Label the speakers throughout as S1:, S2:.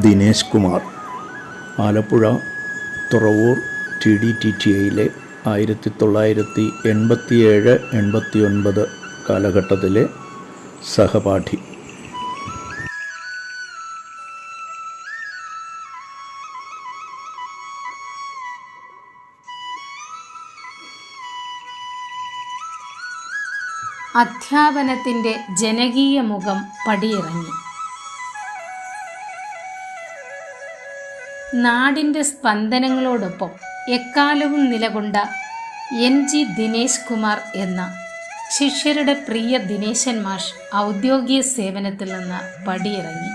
S1: Dinesh Kumar. Alappuzha Thuravoor T D T T ഐയിലെ ആയിരത്തി തൊള്ളായിരത്തി എൺപത്തിയേഴ് എൺപത്തി ഒൻപത് കാലഘട്ടത്തിലെ സഹപാഠി.
S2: അധ്യാപനത്തിന്റെ ജനകീയ മുഖം പടിയിറങ്ങി. നാടിന്റെ സ്പന്ദനങ്ങളോടൊപ്പം എക്കാലവും നിലകൊണ്ട എൻ ജി ദിനേശ് കുമാർ എന്ന ശിഷ്യരുടെ പ്രിയ ദിനേശൻ മാഷ് ഔദ്യോഗിക സേവനത്തിൽ നിന്ന് പടിയിറങ്ങി.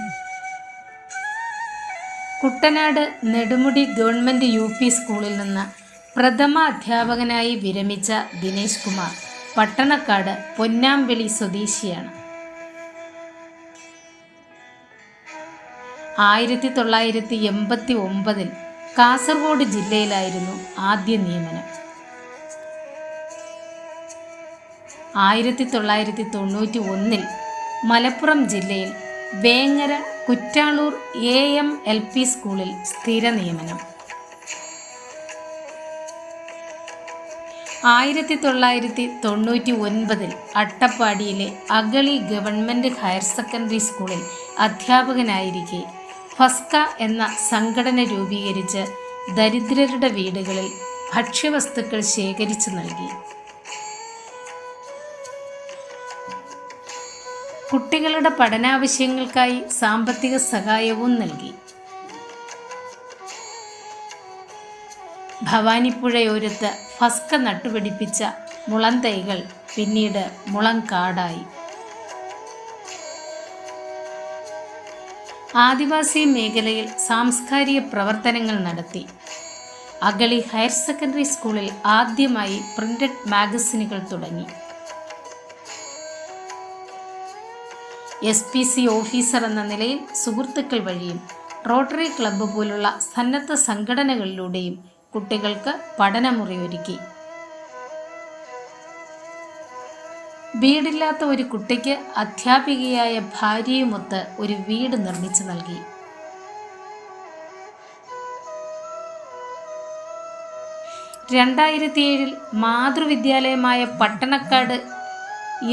S2: Kuttanad Nedumudi government U P സ്കൂളിൽ നിന്ന് പ്രഥമ അധ്യാപകനായി വിരമിച്ച ദിനേശ് കുമാർ പട്ടണക്കാട് പൊന്നാമ്പിളി സ്വദേശിയാണ്. ആയിരത്തി തൊള്ളായിരത്തി എൺപത്തി ഒമ്പതിൽ കാസർഗോഡ് ജില്ലയിലായിരുന്നു ആദ്യ നിയമനം. ആയിരത്തി തൊള്ളായിരത്തി തൊണ്ണൂറ്റി ഒന്നിൽ മലപ്പുറം ജില്ലയിൽ Vengara Kuttalur A M L P സ്കൂളിൽ സ്ഥിര നിയമനം. ആയിരത്തി തൊള്ളായിരത്തി തൊണ്ണൂറ്റി ഒൻപതിൽ അട്ടപ്പാടിയിലെ അഗളി ഗവൺമെന്റ് ഹയർ സെക്കൻഡറി സ്കൂളിൽ അധ്യാപകനായിരിക്കെ ഫസ്ക എന്ന സംഘടന രൂപീകരിച്ച് ദരിദ്രരുടെ വീടുകളിൽ ഭക്ഷ്യവസ്തുക്കൾ ശേഖരിച്ചു നൽകി. കുട്ടികളുടെ പഠനാവശ്യങ്ങൾക്കായി സാമ്പത്തിക സഹായവും നൽകി. ഭവാനിപ്പുഴയോരത്ത് ഫസ്ക നട്ടുപിടിപ്പിച്ച മുളന്തൈകൾ പിന്നീട് മുളങ്കാടായി. ആദിവാസി മേഖലയിൽ സാംസ്കാരിക പ്രവർത്തനങ്ങൾ നടത്തി. അഗളി ഹയർ സെക്കൻഡറി സ്കൂളിൽ ആദ്യമായി പ്രിന്റഡ് മാഗസിനുകൾ തുടങ്ങി. എസ് പി സി ഓഫീസർ എന്ന നിലയിൽ സുഹൃത്തുക്കൾ വഴിയും റോട്ടറി ക്ലബ്ബ് പോലുള്ള സന്നദ്ധ സംഘടനകളിലൂടെയും കുട്ടികൾക്ക് പഠനമുറി ഒരുക്കി. വീടില്ലാത്ത ഒരു കുട്ടിക്ക് അധ്യാപികയായ ഭാര്യയുമൊത്ത് ഒരു വീട് നിർമ്മിച്ചു നൽകി. രണ്ടായിരത്തി ഏഴിൽ മാതൃവിദ്യാലയമായ Pattanakkad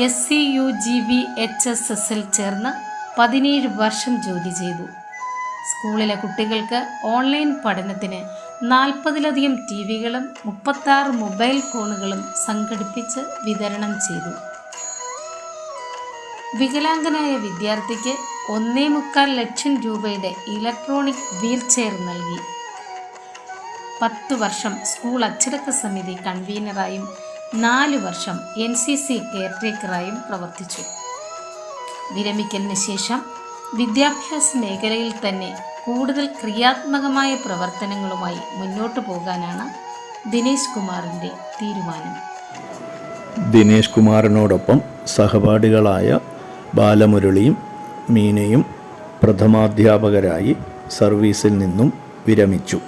S2: S C U G B H S എസിൽ ചേർന്ന് പതിനേഴ് വർഷം ജോലി ചെയ്തു. സ്കൂളിലെ കുട്ടികൾക്ക് ഓൺലൈൻ പഠനത്തിന് നാൽപ്പതിലധികം ടി വികളും മുപ്പത്താറ് മൊബൈൽ ഫോണുകളും സംഘടിപ്പിച്ച് വിതരണം ചെയ്തു. വികലാംഗനായ വിദ്യാർത്ഥിക്ക് ഒന്നേ മുക്കാൽ ലക്ഷം രൂപയുടെ ഇലക്ട്രോണിക് വീൽ ചെയർ നൽകി. പത്ത് വർഷം സ്കൂൾ അച്ചടക്ക സമിതി കൺവീനറായും നാല് വർഷം എൻ സി സി കെയർടേക്കറായും പ്രവർത്തിച്ചു. വിരമിക്കലിന് ശേഷം വിദ്യാഭ്യാസ മേഖലയിൽ തന്നെ കൂടുതൽ ക്രിയാത്മകമായ പ്രവർത്തനങ്ങളുമായി മുന്നോട്ട് പോകാനാണ് ദിനേശ് കുമാറിന്റെ തീരുമാനം.
S1: ദിനേശ് കുമാറിനോടൊപ്പം സഹപാഠികളായ ബാലമുരളിയും മീനയും പ്രഥമാധ്യാപകരായി സർവീസിൽ നിന്നും വിരമിച്ചു.